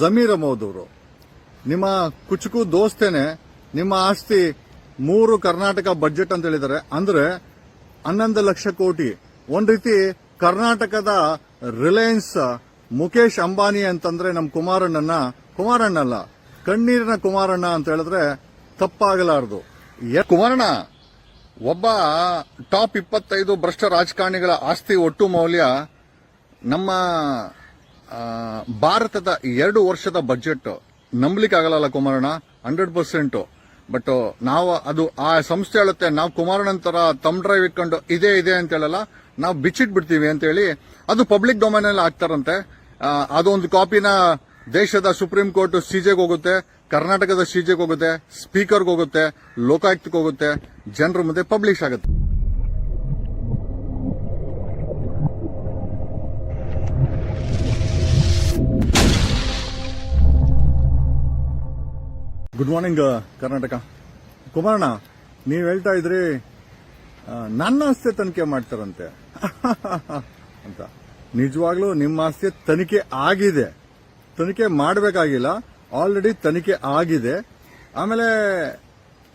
ಜಮೀರ್ ಅಹಮದ್ ಅವರು ನಿಮ್ಮ ಕುಚುಕು ದೋಸ್ತೇನೆ, ನಿಮ್ಮ ಆಸ್ತಿ ಮೂರು ಕರ್ನಾಟಕ ಬಜೆಟ್ ಅಂತ ಹೇಳಿದ್ದಾರೆ. ಅಂದ್ರೆ ಹನ್ನೊಂದು ಲಕ್ಷ ಕೋಟಿ. ಒಂದ್ ರೀತಿ ಕರ್ನಾಟಕದ ರಿಲಯನ್ಸ್ ಮುಖೇಶ್ ಅಂಬಾನಿ ಅಂತಂದ್ರೆ ನಮ್ಮ ಕುಮಾರಣ್ಣನ ಕುಮಾರಣ್ಣ ಅಲ್ಲ ಕಣ್ಣೀರಿನ ಕುಮಾರಣ್ಣ ಅಂತ ಹೇಳಿದ್ರೆ ತಪ್ಪಾಗಲಾರದು. ಕುಮಾರಣ್ಣ, ಒಬ್ಬ ಟಾಪ್ ಇಪ್ಪತ್ತೈದು ಭ್ರಷ್ಟ ರಾಜಕಾರಣಿಗಳ ಆಸ್ತಿ ಒಟ್ಟು ಮೌಲ್ಯ ನಮ್ಮ ಭಾರತದ ಎರಡು ವರ್ಷದ ಬಜೆಟ್ ನಂಬಲಿಕ್ಕೆ ಆಗಲ್ಲ ಕುಮಾರಣ್ಣ ಹಂಡ್ರೆಡ್ ಪರ್ಸೆಂಟ್ ಬಟ್ ನಾವು ಅದು ಆ ಸಂಸ್ಥೆ ಹೇಳುತ್ತೆ, ನಾವು ಕುಮಾರಣ್ಣನ ತರ ತಮ್ ಡ್ರೈವ್ ಇಟ್ಕೊಂಡು ಇದೇ, ಇದೆ ಅಂತ ಹೇಳಲ್ಲ, ನಾವು ಬಿಚ್ಚಿಟ್ ಬಿಡ್ತೀವಿ ಅಂತ ಹೇಳಿ ಅದು ಪಬ್ಲಿಕ್ ಡೊಮೈನ್ ಅಲ್ಲಿ ಆಗ್ತಾರಂತೆ ಅದೊಂದು ಕಾಪಿನ ದೇಶದ ಸುಪ್ರೀಂ ಕೋರ್ಟ್ ಸಿಜೆಗೆ ಹೋಗುತ್ತೆ, ಕರ್ನಾಟಕದ ಸಿಜೆಗೆ ಹೋಗುತ್ತೆ ಸ್ಪೀಕರ್ಗೆ ಹೋಗುತ್ತೆ, ಲೋಕಾಯುಕ್ತಕ್ಕೆ ಹೋಗುತ್ತೆ, ಜನರ ಮುಂದೆ ಪಬ್ಲಿಷ್ ಆಗುತ್ತೆ. ಗುಡ್ ಮಾರ್ನಿಂಗ್ ಕರ್ನಾಟಕ ಕುಮಾರಣ್ಣ, ನೀವು ಹೇಳ್ತಾ ಇದ್ರಿ ನನ್ನ ಆಸ್ತಿ ತನಿಖೆ ಮಾಡ್ತಾರಂತೆ. ಅಂತ. ನಿಜವಾಗ್ಲೂ ನಿಮ್ಮ ಆಸ್ತಿ ತನಿಖೆ ಆಗಿದೆ. ತನಿಖೆ ಮಾಡಬೇಕಾಗಿಲ್ಲ ಆಲ್ರೆಡಿ ತನಿಖೆ ಆಗಿದೆ. ಆಮೇಲೆ,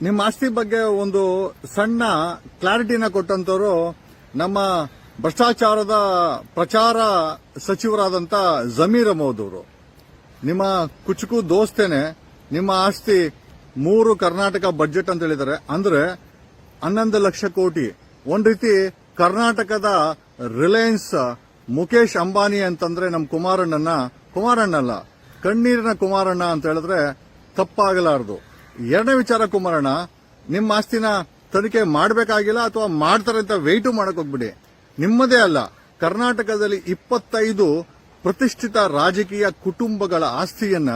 ನಿಮ್ಮ ಆಸ್ತಿ ಬಗ್ಗೆ ಒಂದು ಸಣ್ಣ ಕ್ಲಾರಿಟಿನ ಕೊಟ್ಟಂತವರು ನಮ್ಮ ಭ್ರಷ್ಟಾಚಾರದ ಪ್ರಚಾರ ಸಚಿವರಾದಂತ ಜಮೀರ್ ಅಹಮದ್ ಅವರು ನಿಮ್ಮ ಕುಚುಕು ದೋಸ್ತೇನೆ ನಿಮ್ಮ ಆಸ್ತಿ ಮೂರು ಕರ್ನಾಟಕ ಬಜೆಟ್ ಅಂತ ಹೇಳಿದ್ದಾರೆ. ಅಂದ್ರೆ ಹನ್ನೊಂದು ಲಕ್ಷ ಕೋಟಿ. ಒಂದ್ ರೀತಿ ಕರ್ನಾಟಕದ ರಿಲಯನ್ಸ್ ಮುಖೇಶ್ ಅಂಬಾನಿ ಅಂತಂದ್ರೆ ನಮ್ಮ ಕುಮಾರಣ್ಣನ ಕುಮಾರಣ್ಣ ಅಲ್ಲ ಕಣ್ಣೀರಿನ ಕುಮಾರಣ್ಣ ಅಂತ ಹೇಳಿದ್ರೆ ತಪ್ಪಾಗಲಾರದು. ಎರಡನೇ ವಿಚಾರ ಕುಮಾರಣ್ಣ ನಿಮ್ಮ ಆಸ್ತಿನ ತನಿಖೆ ಮಾಡಬೇಕಾಗಿಲ್ಲ ಅಥವಾ ಮಾಡ್ತಾರೆ ಅಂತ ವೆಯ್ಟು ಮಾಡಕ್ ಹೋಗ್ಬಿಡಿ. ನಿಮ್ಮದೇ ಅಲ್ಲ, ಕರ್ನಾಟಕದಲ್ಲಿ ಇಪ್ಪತ್ತೈದು ಪ್ರತಿಷ್ಠಿತ ರಾಜಕೀಯ ಕುಟುಂಬಗಳ ಆಸ್ತಿಯನ್ನ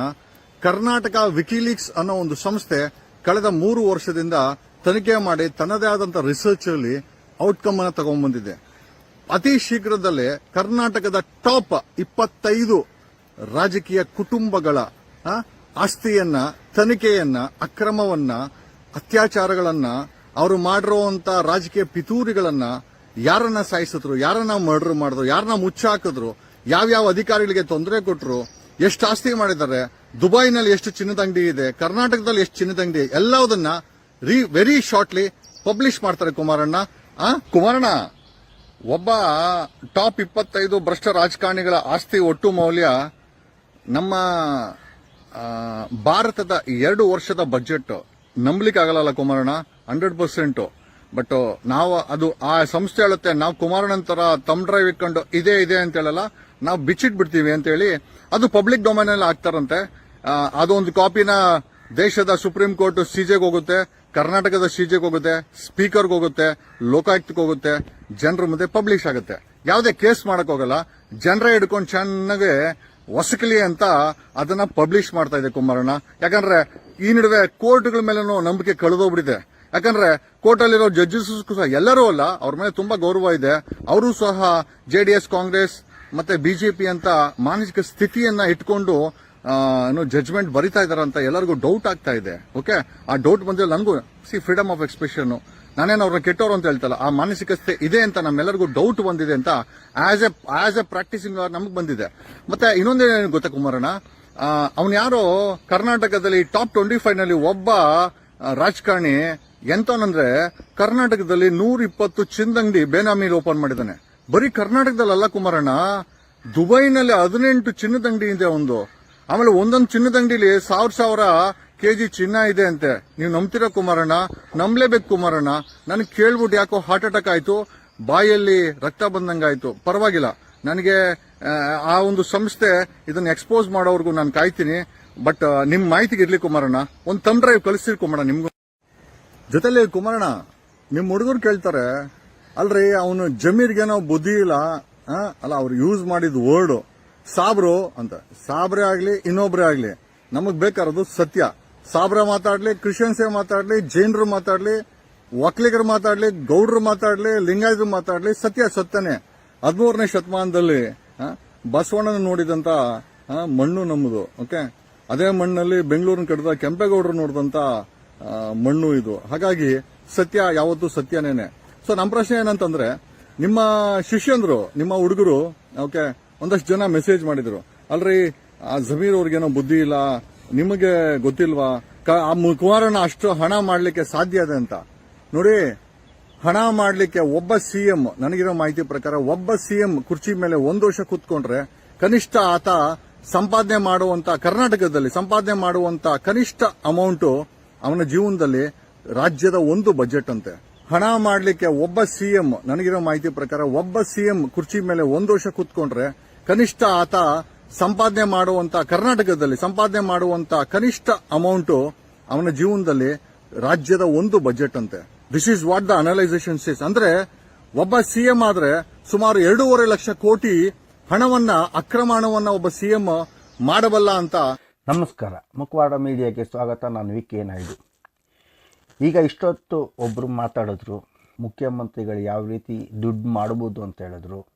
ಕರ್ನಾಟಕ ವಿಕಿಲೀಕ್ಸ್ ಅನ್ನೋ ಒಂದು ಸಂಸ್ಥೆ ಕಳೆದ ಮೂರು ವರ್ಷದಿಂದ ತನಿಖೆ ಮಾಡಿ ತನ್ನದೇ ಆದಂತಹ ರಿಸರ್ಚ್ ಅಲ್ಲಿ ಔಟ್ಕಮ್ ಅನ್ನು ತಗೊಂಡ್ಬಂದಿದೆ. ಅತಿ ಶೀಘ್ರದಲ್ಲೇ ಕರ್ನಾಟಕದ ಟಾಪ್ ಇಪ್ಪತ್ತೈದು ರಾಜಕೀಯ ಕುಟುಂಬಗಳ ಆಸ್ತಿಯನ್ನ, ತನಿಖೆಯನ್ನ, ಅಕ್ರಮವನ್ನ, ಅತ್ಯಾಚಾರಗಳನ್ನ, ಅವರು ಮಾಡಿರುವಂತ ರಾಜಕೀಯ ಪಿತೂರಿಗಳನ್ನ ಯಾರನ್ನ ಸಾಯಿಸಿದ್ರು, ಯಾರನ್ನ ಮರ್ಡರ್ ಮಾಡಿದ್ರು, ಯಾರನ್ನ ಮುಚ್ಚಾಕಿದ್ರು, ಯಾವ್ಯಾವ ಅಧಿಕಾರಿಗಳಿಗೆ ತೊಂದರೆ ಕೊಟ್ಟರು ಎಷ್ಟು ಆಸ್ತಿ ಮಾಡಿದ್ದಾರೆ ದುಬೈನಲ್ಲಿ ಎಷ್ಟು ಚಿನ್ನದ ಅಂಗಡಿ ಇದೆ, ಕರ್ನಾಟಕದಲ್ಲಿ ಎಷ್ಟು ಚಿನ್ನದ ಅಂಗಡಿ ಎಲ್ಲದನ್ನ ರೀ ವೆರಿ ಶಾರ್ಟ್ಲಿ ಪಬ್ಲಿಷ್ ಮಾಡ್ತಾರೆ ಕುಮಾರಣ್ಣ. ಆ, ಕುಮಾರಣ್ಣ, ಒಬ್ಬ ಟಾಪ್ ಇಪ್ಪತ್ತೈದು ಭ್ರಷ್ಟ ರಾಜಕಾರಣಿಗಳ ಆಸ್ತಿ ಒಟ್ಟು ಮೌಲ್ಯ ನಮ್ಮ ಭಾರತದ ಎರಡು ವರ್ಷದ ಬಜೆಟ್ ನಂಬಲಿಕ್ಕೆ ಆಗಲ್ಲ ಕುಮಾರಣ್ಣ ಹಂಡ್ರೆಡ್ ಪರ್ಸೆಂಟ್ ಬಟ್ ನಾವು ಅದು, ಆ ಸಂಸ್ಥೆ ಹೇಳುತ್ತೆ, ನಾವು ಕುಮಾರಣ್ಣನ ತರ ತಮ್ ಡ್ರೈವ್ ಇಟ್ಕೊಂಡು ಇದೇ, ಇದೆ ಅಂತ ಹೇಳಲ್ಲ, ನಾವು ಬಿಚ್ಚಿಟ್ಬಿಡ್ತೀವಿ ಅಂತ ಹೇಳಿ, ಅದು ಪಬ್ಲಿಕ್ ಡೊಮೈನಲ್ಲಿ ಆಗ್ತಾರಂತೆ ಅದೊಂದು ಕಾಪಿನ ದೇಶದ ಸುಪ್ರೀಂ ಕೋರ್ಟ್ ಸಿಜೆಗೆ ಹೋಗುತ್ತೆ, ಕರ್ನಾಟಕದ ಸಿಜೆಗೆ ಹೋಗುತ್ತೆ, ಸ್ಪೀಕರ್ಗೆ ಹೋಗುತ್ತೆ, ಲೋಕಾಯುಕ್ತಕ್ಕೆ ಹೋಗುತ್ತೆ, ಜನರ ಮುಂದೆ ಪಬ್ಲಿಷ್ ಆಗುತ್ತೆ. ಯಾವುದೇ ಕೇಸ್ ಮಾಡಕ್ ಹೋಗಲ್ಲ. ಜನರೇ ಹಿಡ್ಕೊಂಡು ಚೆನ್ನಾಗಿ ಹೊಸಕಲಿ ಅಂತ ಅದನ್ನ ಪಬ್ಲಿಷ್ ಮಾಡ್ತಾ ಇದೆ ಕುಮಾರಣ್ಣ. ಯಾಕಂದ್ರೆ ಈ ನಡುವೆ ಕೋರ್ಟ್ಗಳ ಮೇಲೂ ನಂಬಿಕೆ ಕಳೆದೋಗ್ಬಿಟ್ಟಿದೆ. ಯಾಕಂದ್ರೆ ಕೋರ್ಟ್ ಅಲ್ಲಿರೋ ಜಡ್ಜಸ್ ಸಹ ಎಲ್ಲರೂ ಅಲ್ಲ, ಅವ್ರ ಮೇಲೆ ತುಂಬಾ ಗೌರವ ಇದೆ. ಅವರು ಸಹ ಜೆಡಿಎಸ್ ಕಾಂಗ್ರೆಸ್ ಮತ್ತೆ ಬಿಜೆಪಿ ಅಂತ ಮಾನಸಿಕ ಸ್ಥಿತಿಯನ್ನ ಇಟ್ಕೊಂಡು ಏನು ಜಡ್ಜ್ಮೆಂಟ್ ಬರಿತಾ ಇದಾರೆ ಅಂತ ಎಲ್ಲರಿಗೂ ಡೌಟ್ ಆಗ್ತಾ ಇದೆ. ಓಕೆ ಆ ಡೌಟ್ ಬಂದ್ರೆ ನನಗೂ ಸಿ ಫ್ರೀಡಮ್ ಆಫ್ ಎಕ್ಸ್ಪ್ರೆಷನ್ ನಾನೇನು ಅವ್ರನ್ನ ಕೆಟ್ಟವರು ಅಂತ ಹೇಳ್ತಲ್ಲ, ಆ ಮಾನಸಿಕತೆ ಇದೆ ಅಂತ ನಮ್ಮೆಲ್ಲರಿಗೂ ಡೌಟ್ ಬಂದಿದೆ ಅಂತ as a as a practising ನಮಗೆ ಬಂದಿದೆ. ಮತ್ತೆ ಇನ್ನೊಂದೇನು ಗೊತ್ತಾ ಕುಮಾರಣ್ಣ? ಅವನು ಯಾರೋ ಕರ್ನಾಟಕದಲ್ಲಿ ಟಾಪ್ ಟ್ವೆಂಟಿ ಫೈವ್ನಲ್ಲಿ ಒಬ್ಬ ರಾಜಕಾರಣಿ ಎಂತವನಂದ್ರೆ ಕರ್ನಾಟಕದಲ್ಲಿ ನೂರ ಇಪ್ಪತ್ತು ಚಿಂದಂಗಡಿ ಬೇನಾಮಿಲಿ ಓಪನ್ ಮಾಡಿದಾನೆ ಬರೀ ಕರ್ನಾಟಕದಲ್ಲ ಕುಮಾರಣ್ಣ, ದುಬೈನಲ್ಲಿ ಹದಿನೆಂಟು ಚಿನ್ನದಂಗಡಿ ಇದೆ ಒಂದು ಆಮೇಲೆ ಒಂದೊಂದು ಚಿನ್ನದ ಅಂಗಡಿಲಿ ಸಾವಿರ ಸಾವಿರ ಕೆಜಿ ಚಿನ್ನ ಇದೆ ಅಂತೆ. ನೀವು ನಂಬ್ತಿರೋ ಕುಮಾರಣ್ಣ? ನಂಬಲೇಬೇಕು ಕುಮಾರಣ್ಣ. ನನಗೆ ಕೇಳ್ಬಿಟ್ಟು ಯಾಕೋ ಹಾರ್ಟ್ ಅಟ್ಯಾಕ್ ಆಯಿತು. ಬಾಯಲ್ಲಿ ರಕ್ತ ಬಂದಂಗಾಯ್ತು ಪರವಾಗಿಲ್ಲ. ನನಗೆ ಆ, ಒಂದು ಸಂಸ್ಥೆ ಇದನ್ನ ಎಕ್ಸ್ಪೋಸ್ ಮಾಡೋವರೆಗೂ ನಾನು ಕಾಯ್ತೀನಿ. ಬಟ್ ನಿಮ್ಮ ಮಾಹಿತಿಗೆ ಇರ್ಲಿ ಕುಮಾರಣ್ಣ. ಒಂದು ತಮ್ ಡ್ರೈವ್ ಕಳಿಸ್ತೀರಿ ಕುಮಾರಣ್ಣ ನಿಮ್ಗೂ. ಜೊತೆಲಿ ಕುಮಾರಣ್ಣ ನಿಮ್ಮ ಹುಡುಗರು ಕೇಳ್ತಾರೆ ಅಲ್ರಿ ಅವನು ಜಮೀರ್ಗೇನೋ ಬುದ್ಧಿ ಇಲ್ಲ? ಅಲ್ಲ ಅವ್ರು ಯೂಸ್ ಮಾಡಿದ ವರ್ಡ್ ಸಾಬ್ರು ಅಂತ. ಸಾಬ್ರೆ ಆಗ್ಲಿ, ಇನ್ನೊಬ್ರೆ ಆಗ್ಲಿ, ನಮಗ್ ಬೇಕಾರದು ಸತ್ಯ. ಸಾಬ್ರ ಮಾತಾಡ್ಲಿ ಕ್ರಿಶ್ಚಿಯನ್ಸೇ ಮಾತಾಡ್ಲಿ, ಜೈನರು ಮಾತಾಡ್ಲಿ, ಒಕ್ಕಲಿಗರು ಮಾತಾಡ್ಲಿ, ಗೌಡ್ರು ಮಾತಾಡ್ಲಿ, ಲಿಂಗಾಯತರು ಮಾತಾಡ್ಲಿ, ಸತ್ಯ ಸತ್ಯನೇ. ಹದಿಮೂರನೇ ಶತಮಾನದಲ್ಲಿ ಬಸವಣ್ಣನ ನೋಡಿದಂತ ಮಣ್ಣು ನಮ್ಮದು ಓಕೆ? ಅದೇ ಮಣ್ಣಲ್ಲಿ ಬೆಂಗಳೂರಿನ ಕಡಿದ ಕೆಂಪೇಗೌಡರು ನೋಡಿದಂತ ಮಣ್ಣು ಇದು. ಹಾಗಾಗಿ ಸತ್ಯ ಯಾವತ್ತೂ ಸತ್ಯನೇನೆ. ಸೊ ನಮ್ಮ ಪ್ರಶ್ನೆ ಏನಂತಂದ್ರೆ, ನಿಮ್ಮ ಶಿಷ್ಯಂದ್ರು, ನಿಮ್ಮ ಹುಡುಗರು, ಓಕೆ ಒಂದಷ್ಟು ಜನ ಮೆಸೇಜ್ ಮಾಡಿದ್ರು. ಅಲ್ರಿ, ಆ ಜಮೀರ್ ಅವ್ರಿಗೇನೋ ಬುದ್ಧಿ ಇಲ್ಲ, ನಿಮಗೆ ಗೊತ್ತಿಲ್ವಾ? ಆ ಮು- ಕುಮಾರಣ್ಣ ಅಷ್ಟು ಹಣ ಮಾಡಲಿಕ್ಕೆ ಸಾಧ್ಯ ಇದೆ ಅಂತ. ನೋಡಿ, ಹಣ ಮಾಡಲಿಕ್ಕೆ ಒಬ್ಬ ಸಿಎಂ ನನಗಿರೋ ಮಾಹಿತಿ ಪ್ರಕಾರ ಒಬ್ಬ ಸಿಎಂ ಕುರ್ಚಿ ಮೇಲೆ ಒಂದು ವರ್ಷ ಕೂತ್ಕೊಂಡ್ರೆ, ಕನಿಷ್ಠ ಆತ ಸಂಪಾದನೆ ಮಾಡುವಂತ, ಕರ್ನಾಟಕದಲ್ಲಿ ಸಂಪಾದನೆ ಮಾಡುವಂತ ಕನಿಷ್ಠ ಅಮೌಂಟ್ ಅವನ ಜೀವನದಲ್ಲಿ ರಾಜ್ಯದ ಒಂದು ಬಜೆಟ್ ಅಂತೆ. ಹಣ ಮಾಡಲಿಕ್ಕೆ ಒಬ್ಬ ಸಿಎಂ ನನಗಿರೋ ಮಾಹಿತಿ ಪ್ರಕಾರ ಒಬ್ಬ ಸಿಎಂ ಕುರ್ಚಿ ಮೇಲೆ ಒಂದು ವರ್ಷ ಕೂತ್ಕೊಂಡ್ರೆ ಕನಿಷ್ಠ ಆತ ಸಂಪಾದನೆ ಮಾಡುವಂತ ಕರ್ನಾಟಕದಲ್ಲಿ ಸಂಪಾದನೆ ಮಾಡುವಂತ ಕನಿಷ್ಠ ಅಮೌಂಟ್ ಅವನ ಜೀವನದಲ್ಲಿ ರಾಜ್ಯದ ಒಂದು ಬಜೆಟ್ ಅಂತೆ. This is what the analysation sees ಅಂದ್ರೆ ಒಬ್ಬ ಸಿಎಂ ಆದ್ರೆ ಸುಮಾರು ಎರಡೂವರೆ ಲಕ್ಷ ಕೋಟಿ ಹಣವನ್ನ ಅಕ್ರಮ ಹಣವನ್ನ ಒಬ್ಬ ಸಿಎಂ ಮಾಡಬಲ್ಲ ಅಂತ. ನಮಸ್ಕಾರ. ಮುಖವಾಡ ಮೀಡಿಯಾಗೆ ಸ್ವಾಗತ. ನಾನು ವಿ. ಕೆ. ನಾಯ್ಡು. ಈಗ ಇಷ್ಟೊತ್ತು ಒಬ್ಬರು ಮಾತಾಡಿದ್ರು. ಮುಖ್ಯಮಂತ್ರಿಗಳು ಯಾವ ರೀತಿ ದುಡ್ಡು ಮಾಡ್ಬೋದು ಅಂತ ಹೇಳಿದ್ರು.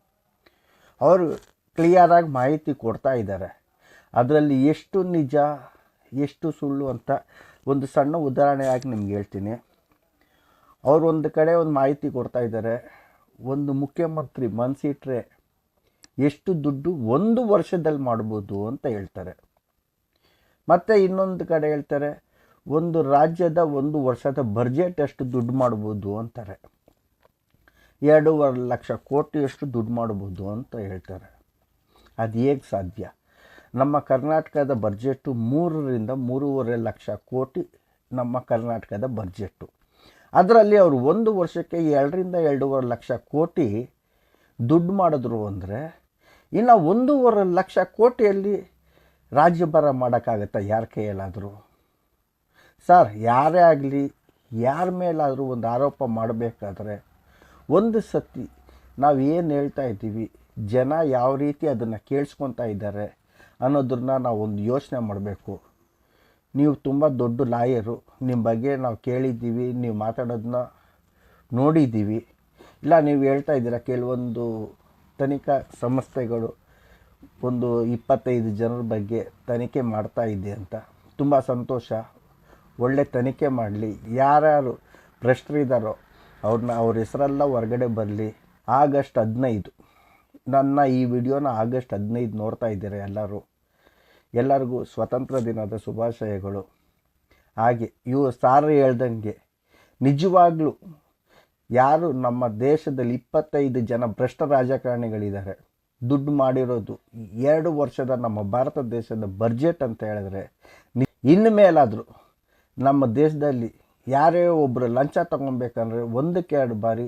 ಅವರು ಕ್ಲಿಯರಾಗಿ ಮಾಹಿತಿ ಕೊಡ್ತಾ ಇದ್ದಾರೆ. ಅದರಲ್ಲಿ ಎಷ್ಟು ನಿಜ, ಎಷ್ಟು ಸುಳ್ಳು ಅಂತ ಒಂದು ಸಣ್ಣ ಉದಾಹರಣೆಯಾಗಿ ನಿಮ್ಗೆ ಹೇಳ್ತೀನಿ. ಅವರು ಒಂದು ಕಡೆ ಒಂದು ಮಾಹಿತಿ ಕೊಡ್ತಾ ಇದ್ದಾರೆ. ಒಂದು ಮುಖ್ಯಮಂತ್ರಿ ಮನ್ಸಿಟ್ರೆ ಎಷ್ಟು ದುಡ್ಡು ಒಂದು ವರ್ಷದಲ್ಲಿ ಮಾಡ್ಬೋದು ಅಂತ ಹೇಳ್ತಾರೆ. ಮತ್ತು ಇನ್ನೊಂದು ಕಡೆ ಹೇಳ್ತಾರೆ, ಒಂದು ರಾಜ್ಯದ ಒಂದು ವರ್ಷದ ಬಜೆಟ್ ಎಷ್ಟು ದುಡ್ಡು ಮಾಡ್ಬೋದು ಅಂತಾರೆ. ಎರಡೂವರೆ ಲಕ್ಷ ಕೋಟಿಯಷ್ಟು ದುಡ್ಡು ಮಾಡ್ಬೋದು ಅಂತ ಹೇಳ್ತಾರೆ. ಅದು ಹೇಗೆ ಸಾಧ್ಯ. ನಮ್ಮ ಕರ್ನಾಟಕದ ಬಜೆಟ್ಟು ಮೂರರಿಂದ ಮೂರುವರೆ ಲಕ್ಷ ಕೋಟಿ ನಮ್ಮ ಕರ್ನಾಟಕದ ಬಜೆಟ್ಟು ಅದರಲ್ಲಿ ಅವರು ಒಂದು ವರ್ಷಕ್ಕೆ ಎರಡರಿಂದ ಎರಡೂವರೆ ಲಕ್ಷ ಕೋಟಿ ದುಡ್ಡು ಮಾಡಿದ್ರು ಅಂದರೆ ಇನ್ನು ಒಂದೂವರೆ ಲಕ್ಷ ಕೋಟಿಯಲ್ಲಿ ರಾಜ್ಯಭಾರ ಮಾಡೋಕ್ಕಾಗತ್ತಾ? ಯಾರ ಕೈಯಲ್ಲಾದರೂ? ಸರ್, ಯಾರೇ ಆಗಲಿ, ಯಾರ ಮೇಲಾದರೂ ಒಂದು ಆರೋಪ ಮಾಡಬೇಕಾದ್ರೆ ಒಂದು ಸತಿ ನಾವು ಏನು ಹೇಳ್ತಾ ಇದ್ದೀವಿ? ಜನ ಯಾವ ರೀತಿ ಅದನ್ನು ಕೇಳಿಸ್ಕೊತಾ ಇದ್ದಾರೆ ಅನ್ನೋದನ್ನ ನಾವು ಒಂದು ಯೋಚನೆ ಮಾಡಬೇಕು. ನೀವು ತುಂಬ ದೊಡ್ಡ ಲಾಯರು ನಿಮ್ಮ ಬಗ್ಗೆ ನಾವು ಕೇಳಿದ್ದೀವಿ, ನೀವು ಮಾತಾಡೋದನ್ನ ನೋಡಿದ್ದೀವಿ. ಇಲ್ಲ, ನೀವು ಹೇಳ್ತಾ ಇದ್ದೀರಾ ಕೆಲವೊಂದು ತನಿಖಾ ಸಂಸ್ಥೆಗಳು ಒಂದು ಇಪ್ಪತ್ತೈದು ಜನರ ಬಗ್ಗೆ ತನಿಖೆ ಮಾಡ್ತಾ ಇದೆ ಅಂತ. ತುಂಬ ಸಂತೋಷ. ಒಳ್ಳೆ ತನಿಖೆ ಮಾಡಲಿ. ಯಾರ್ಯಾರು ಭ್ರಷ್ಟರಿದ್ದಾರೋ ಅವ್ರನ್ನ ಅವ್ರ ಹೆಸರೆಲ್ಲ ಹೊರಗಡೆ ಬರಲಿ. ಆಗಸ್ಟ್ ಹದಿನೈದು. ನನ್ನ ಈ ವಿಡಿಯೋನ ಆಗಸ್ಟ್ ಹದಿನೈದು ನೋಡ್ತಾ ಇದ್ದೀರಾ ಎಲ್ಲರೂ? ಎಲ್ಲರಿಗೂ ಸ್ವತಂತ್ರ ದಿನದ ಶುಭಾಶಯಗಳು. ಹಾಗೆ ಇವು ಸಾರು ಹೇಳ್ದಂಗೆ ನಿಜವಾಗ್ಲೂ ಯಾರು ನಮ್ಮ ದೇಶದಲ್ಲಿ ಇಪ್ಪತ್ತೈದು ಜನ ಭ್ರಷ್ಟ ರಾಜಕಾರಣಿಗಳಿದ್ದಾರೆ. ದುಡ್ಡು ಮಾಡಿರೋದು ಎರಡು ವರ್ಷದ ನಮ್ಮ ಭಾರತ ದೇಶದ ಬಜೆಟ್ ಅಂತ ಹೇಳಿದ್ರೆ ಇನ್ನು ಮೇಲಾದರೂ ನಮ್ಮ ದೇಶದಲ್ಲಿ ಯಾರೇ ಒಬ್ಬರು ಲಂಚ ತಗೊಬೇಕಂದ್ರೆ ಒಂದಕ್ಕೆ ಎರಡು ಬಾರಿ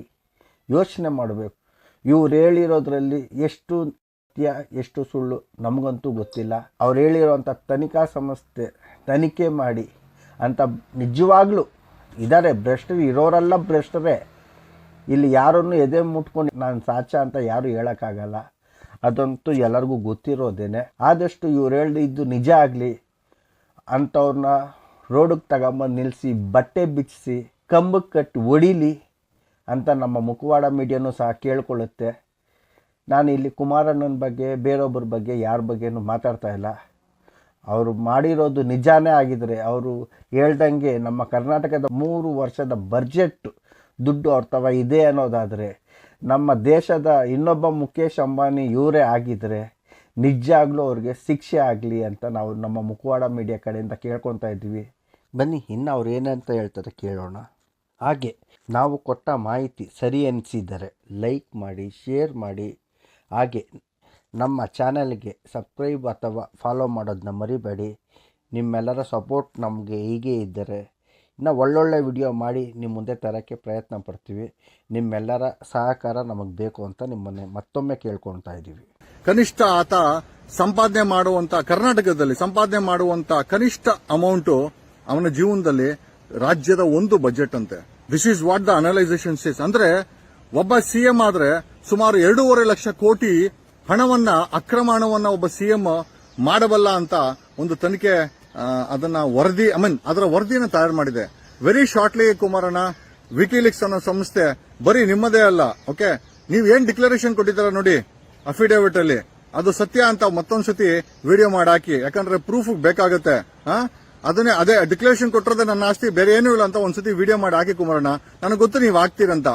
ಯೋಚನೆ ಮಾಡಬೇಕು. ಇವ್ರು ಹೇಳಿರೋದ್ರಲ್ಲಿ ಎಷ್ಟು ಸತ್ಯ ಎಷ್ಟು ಸುಳ್ಳು ನಮಗಂತೂ ಗೊತ್ತಿಲ್ಲ. ಅವ್ರು ಹೇಳಿರೋಂಥ ತನಿಖಾ ಸಂಸ್ಥೆ ತನಿಖೆ ಮಾಡಿ ಅಂತ ನಿಜವಾಗ್ಲೂ ಇದ್ದಾರೆ ಭ್ರಷ್ಟರು ಇರೋರೆಲ್ಲ ಭ್ರಷ್ಟರೇ. ಇಲ್ಲಿ ಯಾರನ್ನು ಎದೆ ಮುಟ್ಕೊಂಡು ನಾನು ಸಾಚ ಅಂತ ಯಾರು ಹೇಳೋಕ್ಕಾಗಲ್ಲ. ಅದಂತೂ ಎಲ್ಲರಿಗೂ ಗೊತ್ತಿರೋದೇನೆ. ಆದಷ್ಟು ಇವ್ರು ಹೇಳಿದ್ದು ನಿಜ ಆಗಲಿ ಅಂಥವ್ರನ್ನ ರೋಡಿಗೆ ತಗೊಂಬಂದು ನಿಲ್ಲಿಸಿ ಬಟ್ಟೆ ಬಿಚ್ಚಿಸಿ ಕಂಬಕ್ಕೆ ಕಟ್ಟಿ ಹೊಡೀಲಿ ಅಂತ ನಮ್ಮ ಮುಖವಾಡ ಮೀಡಿಯಾನು ಸಹ ಕೇಳಿಕೊಳ್ಳುತ್ತೆ. ನಾನು ಇಲ್ಲಿ ಕುಮಾರಣ್ಣನ ಬಗ್ಗೆ, ಬೇರೊಬ್ಬರ ಬಗ್ಗೆ, ಯಾರ ಬಗ್ಗೆನೂ ಮಾತಾಡ್ತಾ ಇಲ್ಲ. ಅವರು ಮಾಡಿರೋದು ನಿಜಾನೇ ಆಗಿದ್ರೆ, ಅವರು ಹೇಳ್ದಂಗೆ ನಮ್ಮ ಕರ್ನಾಟಕದ ಮೂರು ವರ್ಷದ ಬಜೆಟ್ ದುಡ್ಡು ಅವ್ರ ಇದೆ ಅನ್ನೋದಾದರೆ, ನಮ್ಮ ದೇಶದ ಇನ್ನೊಬ್ಬ ಮುಖೇಶ್ ಅಂಬಾನಿ ಇವರೇ ಆಗಿದ್ರೆ ನಿಜಾಗ್ಲೂ ಅವ್ರಿಗೆ ಶಿಕ್ಷೆ ಆಗಲಿ ಅಂತ ನಾವು ನಮ್ಮ ಮುಖವಾಡ ಮೀಡಿಯಾ ಕಡೆಯಿಂದ ಕೇಳ್ಕೊತಾ ಇದ್ದೀವಿ. ಬನ್ನಿ, ಇನ್ನು ಅವ್ರು ಏನಂತ ಹೇಳ್ತಾರೆ ಕೇಳೋಣ. ಹಾಗೆ ನಾವು ಕೊಟ್ಟ ಮಾಹಿತಿ ಸರಿ ಅನಿಸಿದರೆ ಲೈಕ್ ಮಾಡಿ ಶೇರ್ ಮಾಡಿ. ಹಾಗೆ ನಮ್ಮ ಚಾನೆಲ್ಗೆ ಸಬ್ಸ್ಕ್ರೈಬ್ ಅಥವಾ ಫಾಲೋ ಮಾಡೋದನ್ನ ಮರಿಬೇಡಿ. ನಿಮ್ಮೆಲ್ಲರ ಸಪೋರ್ಟ್ ನಮಗೆ ಹೀಗೆ ಇದ್ದರೆ ಇನ್ನು ಒಳ್ಳೊಳ್ಳೆ ವಿಡಿಯೋ ಮಾಡಿ ನಿಮ್ಮ ಮುಂದೆ ತರೋಕ್ಕೆ ಪ್ರಯತ್ನ ಪಡ್ತೀವಿ. ನಿಮ್ಮೆಲ್ಲರ ಸಹಕಾರ ನಮಗೆ ಬೇಕು ಅಂತ ನಿಮ್ಮನ್ನೇ ಮತ್ತೊಮ್ಮೆ ಕೇಳ್ಕೊಳ್ತಾ ಇದ್ದೀವಿ ಕನಿಷ್ಠ ಆತ ಸಂಪಾದನೆ ಮಾಡುವಂತ ಕರ್ನಾಟಕದಲ್ಲಿ ಸಂಪಾದನೆ ಮಾಡುವಂತ ಕನಿಷ್ಠ ಅಮೌಂಟು ಅವನ ಜೀವನದಲ್ಲಿ ರಾಜ್ಯದ ಒಂದು ಬಜೆಟ್ ಅಂತೆ. This is what the analysation says ಅಂದ್ರೆ ಒಬ್ಬ ಸಿಎಂ ಆದ್ರೆ ಸುಮಾರು ಎರಡೂವರೆ ಲಕ್ಷ ಕೋಟಿ ಹಣವನ್ನ ಅಕ್ರಮ ಹಣವನ್ನ ಒಬ್ಬ ಸಿಎಂ ಮಾಡಬಲ್ಲ ಅಂತ ಒಂದು ತನಿಖೆ ಅದನ್ನ ವರದಿ ಐ ಮೀನ್ ಅದರ ವರದಿಯನ್ನು ತಯಾರು ಮಾಡಿದೆ. ವೆರಿ ಶಾರ್ಟ್ಲಿ ಕುಮಾರಣ್ಣ ವಿಕಿಲಿಕ್ಸ್ ಅನ್ನೋ ಸಂಸ್ಥೆ ಬರೀ ನಿಮ್ಮದೇ ಅಲ್ಲ ಓಕೆ ನೀವ್ ಏನ್ ಡಿಕ್ಲರೇಷನ್ ಕೊಟ್ಟಿದ್ದೀರ ನೋಡಿ ಅಫಿಡೇವಿಟ್ ಅಲ್ಲಿ. ಅದು ಸತ್ಯ ಅಂತ ಮತ್ತೊಂದ್ಸತಿ ವಿಡಿಯೋ ಮಾಡಿ ಹಾಕಿ. ಯಾಕಂದ್ರೆ ಪ್ರೂಫ್ ಬೇಕಾಗುತ್ತೆ? ಅದನ್ನೇ ಅದೇ ಡಿಕ್ಲರೇಷನ್ ಕೊಟ್ಟಿರೋದೇ ನನ್ನ ಆಸ್ತಿ, ಬೇರೆ ಏನೂ ಇಲ್ಲ ಅಂತ ಒಂದ್ಸತಿ ವಿಡಿಯೋ ಮಾಡಿ ಹಾಕಿ ಕುಮಾರಣ್ಣ. ನನಗೆ ಗೊತ್ತು ನೀವು ಹಾಕ್ತೀರಂತ